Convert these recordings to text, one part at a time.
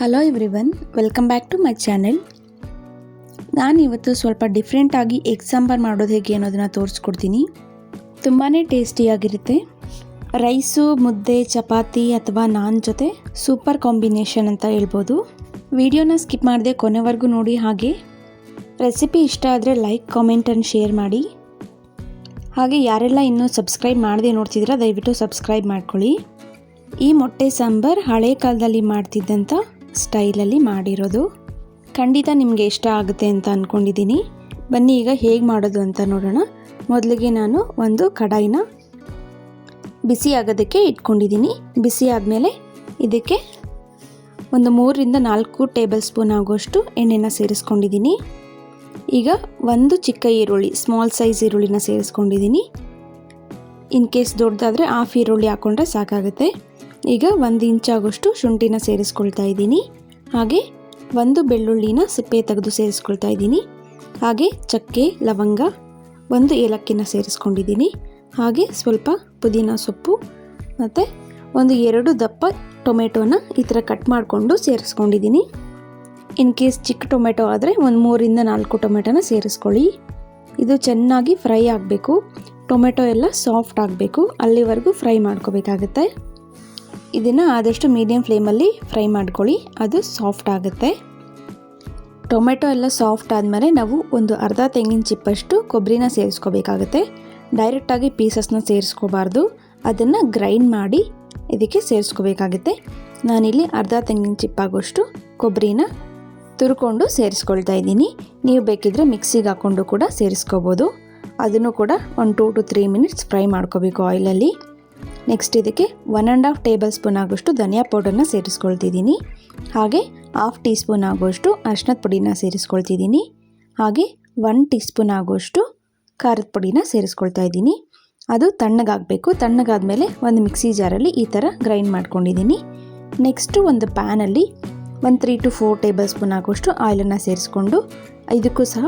Hello everyone welcome back to my channel ನಾನು ಇವತ್ತು ಸ್ವಲ್ಪ ಡಿಫ್ರೆಂಟಾಗಿ ಎಗ್ ಸಾಂಬಾರ್ ಮಾಡೋದು ಹೇಗೆ ಅನ್ನೋದನ್ನು ತೋರಿಸ್ಕೊಡ್ತೀನಿ. ತುಂಬಾ ಟೇಸ್ಟಿಯಾಗಿರುತ್ತೆ ರೈಸು ಮುದ್ದೆ, ಚಪಾತಿ ಅಥವಾ ನಾನ್ ಜೊತೆ ಸೂಪರ್ ಕಾಂಬಿನೇಷನ್ ಅಂತ ಹೇಳ್ಬೋದು. ವಿಡಿಯೋನ ಸ್ಕಿಪ್ ಮಾಡದೆ ಕೊನೆವರೆಗೂ ನೋಡಿ ಹಾಗೆ. ರೆಸಿಪಿ ಇಷ್ಟ ಆದರೆ ಲೈಕ್ ಕಾಮೆಂಟ್ ಶೇರ್ ಮಾಡಿ. ಹಾಗೆ ಯಾರೆಲ್ಲ ಇನ್ನೂ ಸಬ್ಸ್ಕ್ರೈಬ್ ಮಾಡದೆ ನೋಡ್ತಿದ್ದೀರಾ, ದಯವಿಟ್ಟು ಸಬ್ಸ್ಕ್ರೈಬ್ ಮಾಡ್ಕೊಳ್ಳಿ. ಈ ಮೊಟ್ಟೆ ಸಾಂಬಾರ್ ಹಳೆ ಕಾಲದಲ್ಲಿ ಮಾಡ್ತಿದ್ದಂಥ ಸ್ಟೈಲಲ್ಲಿ ಮಾಡಿರೋದು. ಖಂಡಿತ ನಿಮಗೆ ಇಷ್ಟ ಆಗುತ್ತೆ ಅಂತ ಅಂದ್ಕೊಂಡಿದ್ದೀನಿ ಬನ್ನಿ ಈಗ ಹೇಗೆ ಮಾಡೋದು ಅಂತ ನೋಡೋಣ. ಮೊದಲಿಗೆ ನಾನು ಒಂದು ಕಡಾಯಿನ ಬಿಸಿ ಆಗೋದಕ್ಕೆ ಇಟ್ಕೊಂಡಿದ್ದೀನಿ. ಬಿಸಿ ಆದಮೇಲೆ ಇದಕ್ಕೆ ಒಂದು ಮೂರರಿಂದ ನಾಲ್ಕು ಟೇಬಲ್ ಸ್ಪೂನ್ ಆಗುವಷ್ಟು ಎಣ್ಣೆನ ಸೇರಿಸ್ಕೊಂಡಿದ್ದೀನಿ. ಈಗ ಒಂದು ಚಿಕ್ಕ ಈರುಳ್ಳಿ, ಸ್ಮಾಲ್ ಸೈಜ್ ಈರುಳ್ಳಿನ ಸೇರಿಸ್ಕೊಂಡಿದ್ದೀನಿ. ಇನ್ ಕೇಸ್ ದೊಡ್ಡದಾದರೆ ಹಾಫ್ ಈರುಳ್ಳಿ ಹಾಕ್ಕೊಂಡ್ರೆ ಸಾಕಾಗುತ್ತೆ. ಈಗ ಒಂದು ಇಂಚಾಗೋಷ್ಟು ಶುಂಠಿನ ಸೇರಿಸ್ಕೊಳ್ತಾ ಇದ್ದೀನಿ. ಹಾಗೆ ಒಂದು ಬೆಳ್ಳುಳ್ಳಿನ ಸಿಪ್ಪೆ ತೆಗೆದು ಸೇರಿಸ್ಕೊಳ್ತಾ ಇದ್ದೀನಿ. ಹಾಗೆ ಚಕ್ಕೆ, ಲವಂಗ ಒಂದು ಏಲಕ್ಕಿನ ಸೇರಿಸ್ಕೊಂಡಿದ್ದೀನಿ. ಹಾಗೆ ಸ್ವಲ್ಪ ಪುದೀನ ಸೊಪ್ಪು ಮತ್ತು ಒಂದು ಎರಡು ದಪ್ಪ ಟೊಮೆಟೋನ ಈ ಥರ ಕಟ್ ಮಾಡಿಕೊಂಡು ಸೇರಿಸ್ಕೊಂಡಿದ್ದೀನಿ. ಇನ್ ಕೇಸ್ ಚಿಕ್ಕ ಟೊಮೆಟೊ ಆದರೆ ಒಂದು ಮೂರಿಂದ ನಾಲ್ಕು ಟೊಮೆಟೊನ ಸೇರಿಸ್ಕೊಳ್ಳಿ. ಇದು ಚೆನ್ನಾಗಿ ಫ್ರೈ ಆಗಬೇಕು. ಟೊಮೆಟೊ ಎಲ್ಲ ಸಾಫ್ಟ್ ಆಗಬೇಕು. ಅಲ್ಲಿವರೆಗೂ ಫ್ರೈ ಮಾಡ್ಕೋಬೇಕಾಗತ್ತೆ. ಇದನ್ನು ಆದಷ್ಟು ಮೀಡಿಯಮ್ ಫ್ಲೇಮಲ್ಲಿ ಫ್ರೈ ಮಾಡ್ಕೊಳ್ಳಿ. ಅದು ಸಾಫ್ಟ್ ಆಗುತ್ತೆ. ಟೊಮೆಟೊ ಎಲ್ಲ ಸಾಫ್ಟ್ ಆದಮೇಲೆ ನಾವು ಒಂದು ಅರ್ಧ ತೆಂಗಿನ ಚಿಪ್ಪಷ್ಟು ಕೊಬ್ಬರಿನ ಸೇರಿಸ್ಕೋಬೇಕಾಗುತ್ತೆ. ಡೈರೆಕ್ಟಾಗಿ ಪೀಸಸ್ನ ಸೇರಿಸ್ಕೋಬಾರ್ದು. ಅದನ್ನು ಗ್ರೈಂಡ್ ಮಾಡಿ ಇದಕ್ಕೆ ಸೇರಿಸ್ಕೋಬೇಕಾಗುತ್ತೆ. ನಾನಿಲ್ಲಿ ಅರ್ಧ ತೆಂಗಿನ ಚಿಪ್ಪಾಗೋಷ್ಟು ಕೊಬ್ಬರಿನ ತುರ್ಕೊಂಡು ಸೇರಿಸ್ಕೊಳ್ತಾ ಇದ್ದೀನಿ. ನೀವು ಬೇಕಿದ್ರೆ ಮಿಕ್ಸಿಗೆ ಹಾಕ್ಕೊಂಡು ಕೂಡ ಸೇರಿಸ್ಕೋಬೋದು. ಅದನ್ನು ಕೂಡ ಒಂದು two to three minutes fry ಮಾಡ್ಕೋಬೇಕು ಆಯಿಲಲ್ಲಿ ನೆಕ್ಸ್ಟ್ ಇದಕ್ಕೆ one and half table spoon ಆಗೋಷ್ಟು ಧನಿಯಾ ಪೌಡರ್ನ ಸೇರಿಸ್ಕೊಳ್ತಿದ್ದೀನಿ. ಹಾಗೆ ಹಾಫ್ ಟೀ ಸ್ಪೂನ್ ಆಗೋಷ್ಟು ಅರ್ಶಿನದ ಪುಡಿನ ಸೇರಿಸ್ಕೊಳ್ತಿದ್ದೀನಿ. ಹಾಗೆ ಒನ್ ಟೀ ಸ್ಪೂನ್ ಆಗೋಷ್ಟು ಖಾರದ ಪುಡಿನ ಸೇರಿಸ್ಕೊಳ್ತಾ ಇದ್ದೀನಿ. ಅದು ತಣ್ಣಗಾಗಬೇಕು. ತಣ್ಣಗಾದ್ಮೇಲೆ ಒಂದು ಮಿಕ್ಸಿ ಜಾರಲ್ಲಿ ಈ ಥರ ಗ್ರೈಂಡ್ ಮಾಡ್ಕೊಂಡಿದ್ದೀನಿ. ನೆಕ್ಸ್ಟು ಒಂದು ಪ್ಯಾನಲ್ಲಿ ಒಂದು three to four table spoon ಆಗೋಷ್ಟು ಆಯಿಲನ್ನು ಸೇರಿಸ್ಕೊಂಡು ಇದಕ್ಕೂ ಸಹ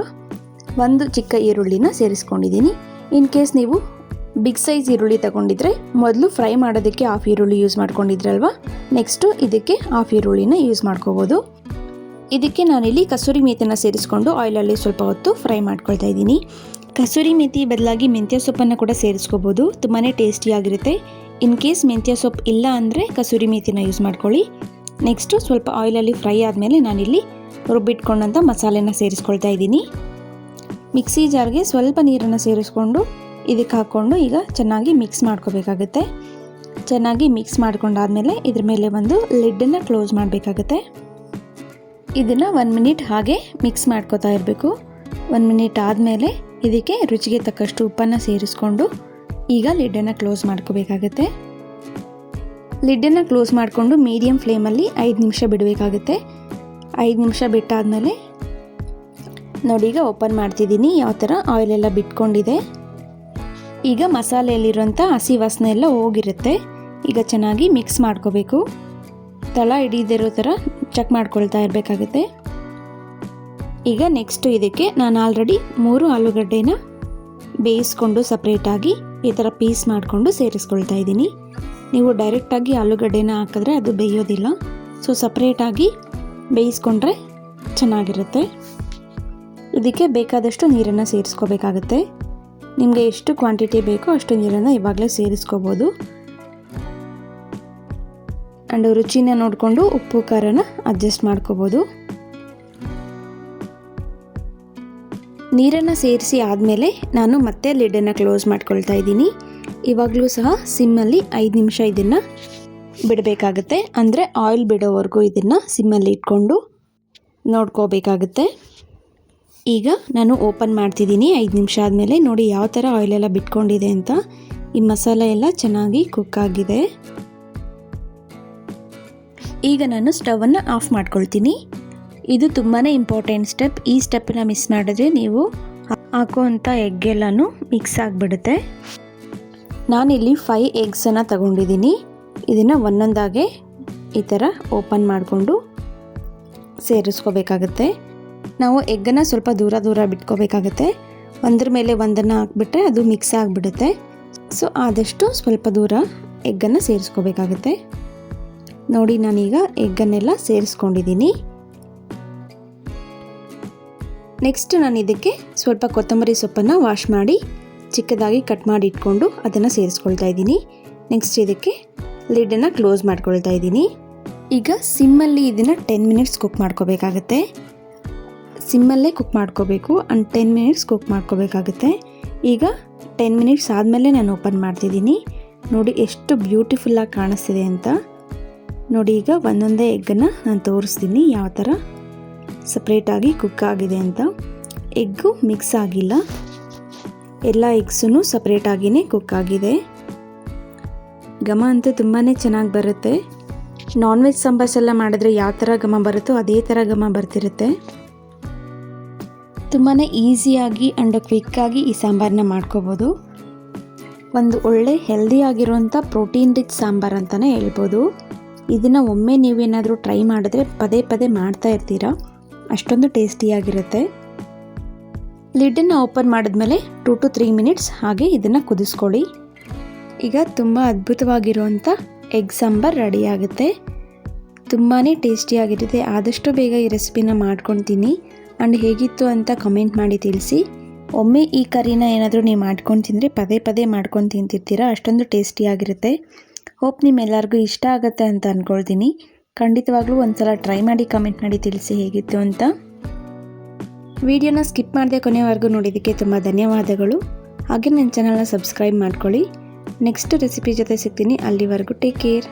ಒಂದು ಚಿಕ್ಕ ಈರುಳ್ಳಿನ ಸೇರಿಸ್ಕೊಂಡಿದ್ದೀನಿ. ಇನ್ ಕೇಸ್ ನೀವು ಬಿಗ್ ಸೈಜ್ ಈರುಳ್ಳಿ ತಗೊಂಡಿದ್ರೆ ಮೊದಲು ಫ್ರೈ ಮಾಡೋದಕ್ಕೆ ಹಾಫ್ ಈರುಳ್ಳಿ ಯೂಸ್ ಮಾಡ್ಕೊಂಡಿದ್ರಲ್ವಾ? ನೆಕ್ಸ್ಟು ಇದಕ್ಕೆ ಹಾಫ್ ಈರುಳ್ಳಿನ ಯೂಸ್ ಮಾಡ್ಕೋಬೋದು. ಇದಕ್ಕೆ ನಾನಿಲ್ಲಿ ಕಸೂರಿ ಮೇಥಿನ ಸೇರಿಸ್ಕೊಂಡು ಆಯಿಲಲ್ಲಿ ಸ್ವಲ್ಪ ಹೊತ್ತು ಫ್ರೈ ಮಾಡ್ಕೊಳ್ತಾ ಇದ್ದೀನಿ. ಕಸೂರಿ ಮೇಥಿ ಬದಲಾಗಿ ಮೆಂತ್ಯ ಸೊಪ್ಪನ್ನು ಕೂಡ ಸೇರಿಸ್ಕೋಬೋದು. ತುಂಬಾ ಟೇಸ್ಟಿಯಾಗಿರುತ್ತೆ ಇನ್ ಕೇಸ್ ಮೆಂತ್ಯ ಸೊಪ್ಪು ಇಲ್ಲ ಅಂದರೆ ಕಸೂರಿ ಮೇಥಿನ ಯೂಸ್ ಮಾಡ್ಕೊಳ್ಳಿ. ನೆಕ್ಸ್ಟು ಸ್ವಲ್ಪ ಆಯಿಲಲ್ಲಿ ಫ್ರೈ ಆದಮೇಲೆ ನಾನಿಲ್ಲಿ ರುಬ್ಬಿಟ್ಕೊಂಡಂಥ ಮಸಾಲೆನ ಸೇರಿಸ್ಕೊಳ್ತಾ ಇದ್ದೀನಿ. ಮಿಕ್ಸಿ ಜಾರ್ಗೆ ಸ್ವಲ್ಪ ನೀರನ್ನು ಸೇರಿಸ್ಕೊಂಡು ಇದಕ್ಕೆ ಹಾಕ್ಕೊಂಡು ಈಗ ಚೆನ್ನಾಗಿ ಮಿಕ್ಸ್ ಮಾಡ್ಕೋಬೇಕಾಗುತ್ತೆ. ಚೆನ್ನಾಗಿ ಮಿಕ್ಸ್ ಮಾಡ್ಕೊಂಡಾದ್ಮೇಲೆ ಇದ್ರ ಮೇಲೆ ಒಂದು ಲಿಡ್ಡನ್ನು ಕ್ಲೋಸ್ ಮಾಡಬೇಕಾಗುತ್ತೆ. ಇದನ್ನು ಒನ್ ಮಿನಿಟ್ ಹಾಗೆ ಮಿಕ್ಸ್ ಮಾಡ್ಕೋತಾ ಇರಬೇಕು. ಒನ್ ಮಿನಿಟ್ ಆದಮೇಲೆ ಇದಕ್ಕೆ ರುಚಿಗೆ ತಕ್ಕಷ್ಟು ಉಪ್ಪನ್ನು ಸೇರಿಸ್ಕೊಂಡು ಈಗ ಲಿಡ್ಡನ್ನು ಕ್ಲೋಸ್ ಮಾಡ್ಕೋಬೇಕಾಗುತ್ತೆ. ಲಿಡ್ಡನ್ನು ಕ್ಲೋಸ್ ಮಾಡಿಕೊಂಡು ಮೀಡಿಯಮ್ ಫ್ಲೇಮಲ್ಲಿ ಐದು ನಿಮಿಷ ಬಿಡಬೇಕಾಗುತ್ತೆ. ಐದು ನಿಮಿಷ ಬಿಟ್ಟಾದಮೇಲೆ ನೋಡಿ ಈಗ ಓಪನ್ ಮಾಡ್ತಿದ್ದೀನಿ. ಯಾವ ಥರ ಆಯಿಲೆಲ್ಲ ಬಿಟ್ಕೊಂಡಿದೆ. ಈಗ ಮಸಾಲೆಯಲ್ಲಿರುವಂಥ ಹಸಿ ವಾಸನೆ ಎಲ್ಲ ಹೋಗಿರುತ್ತೆ. ಈಗ ಚೆನ್ನಾಗಿ ಮಿಕ್ಸ್ ಮಾಡ್ಕೋಬೇಕು. ತಳ ಹಿಡಿದಿರೋ ಥರ ಚೆಕ್ ಮಾಡ್ಕೊಳ್ತಾ ಇರಬೇಕಾಗುತ್ತೆ. ಈಗ ನೆಕ್ಸ್ಟು ಇದಕ್ಕೆ ನಾನು ಆಲ್ರೆಡಿ ಮೂರು ಆಲೂಗಡ್ಡೆನ ಬೇಯಿಸ್ಕೊಂಡು ಸಪ್ರೇಟಾಗಿ ಈ ಥರ ಪೀಸ್ ಮಾಡಿಕೊಂಡು ಸೇರಿಸ್ಕೊಳ್ತಾ ಇದ್ದೀನಿ. ನೀವು ಡೈರೆಕ್ಟಾಗಿ ಆಲೂಗಡ್ಡೆನ ಹಾಕಿದ್ರೆ ಅದು ಬೇಯೋದಿಲ್ಲ. ಸೊ ಸಪ್ರೇಟಾಗಿ ಬೇಯಿಸ್ಕೊಂಡ್ರೆ ಚೆನ್ನಾಗಿರುತ್ತೆ. ಇದಕ್ಕೆ ಬೇಕಾದಷ್ಟು ನೀರನ್ನು ಸೇರಿಸ್ಕೋಬೇಕಾಗುತ್ತೆ. ನಿಮಗೆ ಎಷ್ಟು ಕ್ವಾಂಟಿಟಿ ಬೇಕೋ ಅಷ್ಟು ನೀರನ್ನು ಇವಾಗಲೇ ಸೇರಿಸ್ಕೋಬೋದು. ಆ್ಯಂಡ್ ರುಚಿನ ನೋಡಿಕೊಂಡು ಉಪ್ಪು, ಖಾರನ ಅಡ್ಜಸ್ಟ್ ಮಾಡ್ಕೋಬೋದು. ನೀರನ್ನು ಸೇರಿಸಿ ಆದಮೇಲೆ ನಾನು ಮತ್ತೆ ಲಿಡ್ಡನ್ನು ಕ್ಲೋಸ್ ಮಾಡ್ಕೊಳ್ತಾ ಇದ್ದೀನಿ. ಇವಾಗಲೂ ಸಹ ಸಿಮ್ಮಲ್ಲಿ ಐದು ನಿಮಿಷ ಇದನ್ನು ಬಿಡಬೇಕಾಗುತ್ತೆ. ಅಂದರೆ ಆಯಿಲ್ ಬಿಡೋವರೆಗೂ ಇದನ್ನು ಸಿಮ್ಮಲ್ಲಿ ಇಟ್ಕೊಂಡು ನೋಡ್ಕೋಬೇಕಾಗುತ್ತೆ. ಈಗ ನಾನು ಓಪನ್ ಮಾಡ್ತಿದ್ದೀನಿ. ಐದು ನಿಮಿಷ ಆದಮೇಲೆ ನೋಡಿ ಯಾವ ಥರ ಆಯಿಲೆಲ್ಲ ಬಿಟ್ಕೊಂಡಿದೆ ಅಂತ. ಈ ಮಸಾಲೆ ಎಲ್ಲ ಚೆನ್ನಾಗಿ ಕುಕ್ ಆಗಿದೆ. ಈಗ ನಾನು ಸ್ಟವನ್ನು ಆಫ್ ಮಾಡ್ಕೊಳ್ತೀನಿ. ಇದು ತುಂಬಾ ಇಂಪಾರ್ಟೆಂಟ್ ಸ್ಟೆಪ್ ಈ ಸ್ಟೆಪ್ಪನ್ನ ಮಿಸ್ ಮಾಡಿದ್ರೆ ನೀವು ಹಾಕುವಂಥ ಎಗ್ಗೆಲ್ಲನೂ ಮಿಕ್ಸ್ ಆಗಿಬಿಡುತ್ತೆ. ನಾನಿಲ್ಲಿ ಫೈ ಎಗ್ಸನ್ನು ತಗೊಂಡಿದ್ದೀನಿ. ಇದನ್ನು ಒಂದೊಂದಾಗೆ ಈ ಥರ ಓಪನ್ ಮಾಡಿಕೊಂಡು ಸೇರಿಸ್ಕೋಬೇಕಾಗತ್ತೆ. ನಾವು ಎಗ್ಗನ್ನು ಸ್ವಲ್ಪ ದೂರ ದೂರ ಬಿಟ್ಕೋಬೇಕಾಗತ್ತೆ. ಒಂದ್ರ ಮೇಲೆ ಒಂದನ್ನು ಹಾಕ್ಬಿಟ್ರೆ ಅದು ಮಿಕ್ಸ್ ಆಗಿಬಿಡುತ್ತೆ. ಸೊ ಆದಷ್ಟು ಸ್ವಲ್ಪ ದೂರ ಎಗ್ಗನ್ನು ಸೇರಿಸ್ಕೋಬೇಕಾಗತ್ತೆ. ನೋಡಿ, ನಾನೀಗ ಎಗ್ಗನ್ನೆಲ್ಲ ಸೇರಿಸ್ಕೊಂಡಿದ್ದೀನಿ. ನೆಕ್ಸ್ಟ್ ನಾನು ಇದಕ್ಕೆ ಸ್ವಲ್ಪ ಕೊತ್ತಂಬರಿ ಸೊಪ್ಪನ್ನು ವಾಶ್ ಮಾಡಿ, ಚಿಕ್ಕದಾಗಿ ಕಟ್ ಮಾಡಿ ಇಟ್ಕೊಂಡು ಅದನ್ನು ಸೇರಿಸ್ಕೊಳ್ತಾ ಇದ್ದೀನಿ. ನೆಕ್ಸ್ಟ್ ಇದಕ್ಕೆ ಲಿಡನ್ನು ಕ್ಲೋಸ್ ಮಾಡ್ಕೊಳ್ತಾ ಇದ್ದೀನಿ. ಈಗ ಸಿಮ್ಮಲ್ಲಿ ಇದನ್ನು ಟೆನ್ ಮಿನಿಟ್ಸ್ ಕುಕ್ ಮಾಡ್ಕೋಬೇಕಾಗತ್ತೆ. ಸಿಮ್ಮಲ್ಲೇ ಕುಕ್ ಮಾಡ್ಕೋಬೇಕು ಆ್ಯಂಡ್ ಟೆನ್ ಮಿನಿಟ್ಸ್ ಕುಕ್ ಮಾಡ್ಕೋಬೇಕಾಗುತ್ತೆ. ಈಗ ಟೆನ್ ಮಿನಿಟ್ಸ್ ಆದಮೇಲೆ ನಾನು ಓಪನ್ ಮಾಡ್ತಿದ್ದೀನಿ. ನೋಡಿ ಎಷ್ಟು ಬ್ಯೂಟಿಫುಲ್ಲಾಗಿ ಕಾಣಿಸ್ತಿದೆ ಅಂತ. ನೋಡಿ ಈಗ ಒಂದೊಂದೇ ಎಗ್ಗನ್ನು ನಾನು ತೋರಿಸ್ತೀನಿ ಯಾವ ಥರ ಸಪ್ರೇಟಾಗಿ ಕುಕ್ ಆಗಿದೆ ಅಂತ. ಎಗ್ಗು ಮಿಕ್ಸ್ ಆಗಿಲ್ಲ. ಎಲ್ಲ ಎಗ್ಸೂ ಸಪ್ರೇಟಾಗಿಯೇ ಕುಕ್ ಆಗಿದೆ. ಘಮ ಅಂತೂ ತುಂಬಾ ಚೆನ್ನಾಗಿ ಬರುತ್ತೆ. ನಾನ್ ವೆಜ್ ಸಾಂಬಾರ್ಸ್ ಎಲ್ಲ ಮಾಡಿದ್ರೆ ಯಾವ ಥರ ಘಮ ಬರುತ್ತೋ ಅದೇ ಥರ ಘಮ ಬರ್ತಿರುತ್ತೆ. ತುಂಬಾ ಈಸಿಯಾಗಿ ಆ್ಯಂಡ್ ಕ್ವಿಕ್ಕಾಗಿ ಈ ಸಾಂಬಾರನ್ನ ಮಾಡ್ಕೋಬೋದು. ಒಂದು ಒಳ್ಳೆ ಹೆಲ್ದಿ ಆಗಿರುವಂಥ ಪ್ರೋಟೀನ್ ರಿಚ್ ಸಾಂಬಾರು ಅಂತಲೇ ಹೇಳ್ಬೋದು. ಇದನ್ನು ಒಮ್ಮೆ ನೀವೇನಾದರೂ ಟ್ರೈ ಮಾಡಿದ್ರೆ ಪದೇ ಪದೇ ಮಾಡ್ತಾ ಇರ್ತೀರಾ? ಅಷ್ಟೊಂದು ಟೇಸ್ಟಿಯಾಗಿರುತ್ತೆ. ಲಿಡ್ಡನ್ನು ಓಪನ್ ಮಾಡಿದ್ಮೇಲೆ ಟೂ ಟು ತ್ರೀ ಮಿನಿಟ್ಸ್ ಹಾಗೆ ಇದನ್ನು ಕುದಿಸ್ಕೊಳ್ಳಿ. ಈಗ ತುಂಬ ಅದ್ಭುತವಾಗಿರುವಂಥ ಎಗ್ ಸಾಂಬಾರ್ ರೆಡಿ ಆಗುತ್ತೆ ತುಂಬಾ ಟೇಸ್ಟಿಯಾಗಿರುತ್ತೆ. ಆದಷ್ಟು ಬೇಗ ಈ ರೆಸಿಪಿನ ಮಾಡ್ಕೊತೀನಿ. ಆ್ಯಂಡ್ ಹೇಗಿತ್ತು ಅಂತ ಕಮೆಂಟ್ ಮಾಡಿ ತಿಳಿಸಿ. ಒಮ್ಮೆ ಈ ಕರಿನ ಏನಾದರೂ ನೀವು ಮಾಡ್ಕೊಂಡು ತಿಂದರೆ ಪದೇ ಪದೇ ಮಾಡ್ಕೊಂಡು ತಿಂತಿರ್ತೀರ, ಅಷ್ಟೊಂದು ಟೇಸ್ಟಿಯಾಗಿರುತ್ತೆ ಹೋಪ್ ನಿಮ್ಮೆಲ್ಲರಿಗೂ ಇಷ್ಟ ಆಗುತ್ತೆ ಅಂತ ಅಂದ್ಕೊಳ್ತೀನಿ ಖಂಡಿತವಾಗ್ಲೂ ಒಂದ್ಸಲ ಟ್ರೈ ಮಾಡಿ ಕಮೆಂಟ್ ಮಾಡಿ ತಿಳಿಸಿ ಹೇಗಿತ್ತು ಅಂತ. ವಿಡಿಯೋನ ಸ್ಕಿಪ್ ಮಾಡದೆ ಕೊನೆವರೆಗೂ ನೋಡಿದ್ದಕ್ಕೆ ತುಂಬ ಧನ್ಯವಾದಗಳು. ಹಾಗೆ ನನ್ನ ಚಾನಲ್ನ ಸಬ್ಸ್ಕ್ರೈಬ್ ಮಾಡ್ಕೊಳ್ಳಿ. ನೆಕ್ಸ್ಟ್ ರೆಸಿಪಿ ಜೊತೆ ಸಿಗ್ತೀನಿ. ಅಲ್ಲಿವರೆಗೂ ಟೇಕ್ ಕೇರ್.